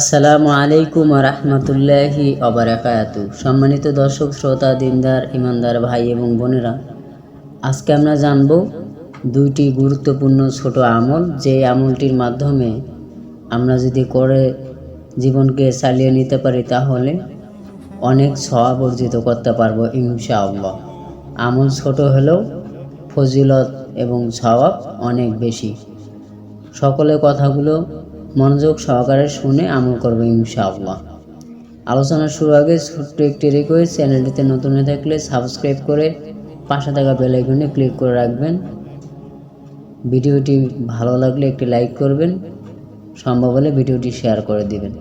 আসসালামু আলাইকুম রহমতুল্লাহি অবরাকাতু সম্মানিত দর্শক, শ্রোতা, দিনদার, ইমানদার ভাই এবং বোনেরা, আজকে আমরা জানব দুইটি গুরুত্বপূর্ণ ছোট আমল। যে আমলটির মাধ্যমে আমরা যদি করে জীবনকে চালিয়ে নিতে পারি, তাহলে অনেক সওয়াব অর্জিত করতে পারব ইনশাআল্লাহ। আমল ছোট হলেও ফজিলত এবং সওয়াব অনেক বেশি। সকলে কথাগুলো মনোযোগ সহকারে শুনে আমল করব ইনশাআল্লাহ। আলোচনা শুরু আগে ছোট্ট একটি রিকোয়েস্ট চ্যানেলটিতে নতুন হয়ে থাকলে সাবস্ক্রাইব করে পাশে থাকা বেল আইকনে ক্লিক করে রাখবেন। ভিডিওটি ভালো লাগলে একটি লাইক করবেন, সম্ভব হলে ভিডিওটি শেয়ার করে দিবেন।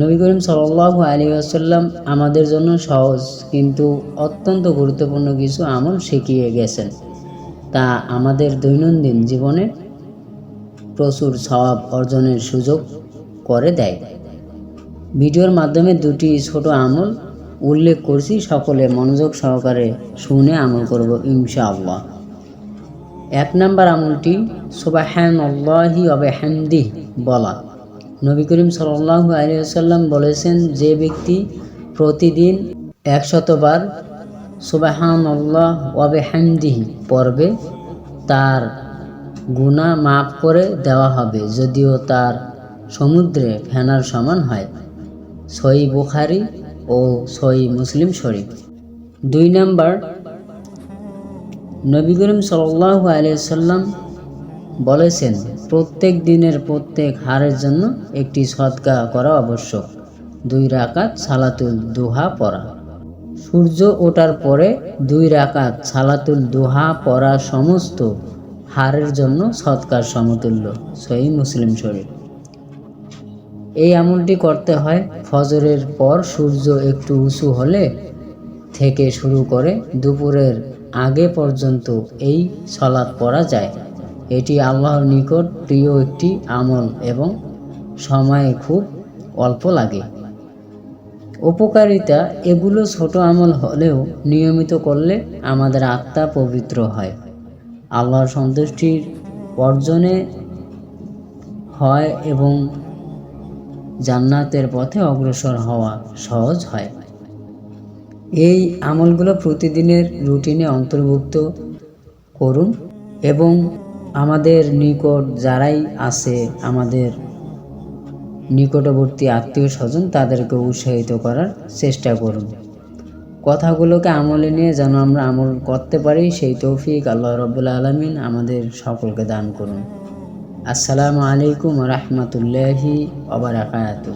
নবী করিম সাল্লাল্লাহু আলী আসাল্লাম আমাদের জন্য সহজ কিন্তু অত্যন্ত গুরুত্বপূর্ণ কিছু আমল শিখিয়ে গেছেন। তা আমাদের দৈনন্দিন জীবনে প্রচুর স্বভাব অর্জনের সুযোগ করে দেয়। ভিডিওর মাধ্যমে দুটি ছোট আমল উল্লেখ করছি, সকলে মনোযোগ সহকারে শুনে আমল করব ইনশাআল্লাহ। এক নম্বর আমলটি সোবাহান আল্লাহি অবেহামদি বলা। নবী করিম সাল্লাল্লাহু আলাইহি ওয়াসাল্লাম বলেছেন, যে ব্যক্তি প্রতিদিন একশতবার সুবাহান আল্লাহ ওয়াবেহামদিহি পড়বে, তার গুণা মাফ করে দেওয়া হবে যদিও তার সমুদ্রে ফেনার সমান হয়। সই বুখারি ও সই মুসলিম শরীফ। দুই নাম্বার, নবী করিম সাল্লাহ আলিয়াল্লাম বলেছেন, প্রত্যেক দিনের প্রত্যেক হারের জন্য একটি সৎকা করা আবশ্যক। দুই রাকাত সালাতুল দুহা পড়া। সূর্য ওঠার পরে দুই রাকাত সালাতুল দুহা পড়া সমস্ত হারের জন্য সৎকার সমতুল্য, সহি মুসলিম শরীফ। এই আমলটি করতে হয় ফজরের পর সূর্য একটু উঁচু হলে থেকে শুরু করে দুপুরের আগে পর্যন্ত এই সলাৎ পড়া যায়। এটি আল্লাহর নিকট প্রিয় একটি আমল এবং সময়ে খুব অল্প লাগে। উপকারিতা, এগুলো ছোট আমল হলেও নিয়মিত করলে আমাদের আত্মা পবিত্র হয়। আল্লাহর সন্তুষ্টির অর্জনে হয় এবং জান্নাতের পথে অগ্রসর হওয়া সহজ হয়। এই আমলগুলো প্রতিদিনের রুটিনে অন্তর্ভুক্ত করুন এবং আমাদের নিকট যারাই আছে, আমাদের নিকটবর্তী আত্মীয় স্বজন তাদেরকে উৎসাহিত করার চেষ্টা করুন। কথাগুলোকে আমলে নিয়ে যেন আমরা আমল করতে পারি, সেই তৌফিক আল্লাহ রবুল্লা আলমিন আমাদের সকলকে দান করুন। আসসালামু আলাইকুম রহমতুল্লাহি ওবরাকাতু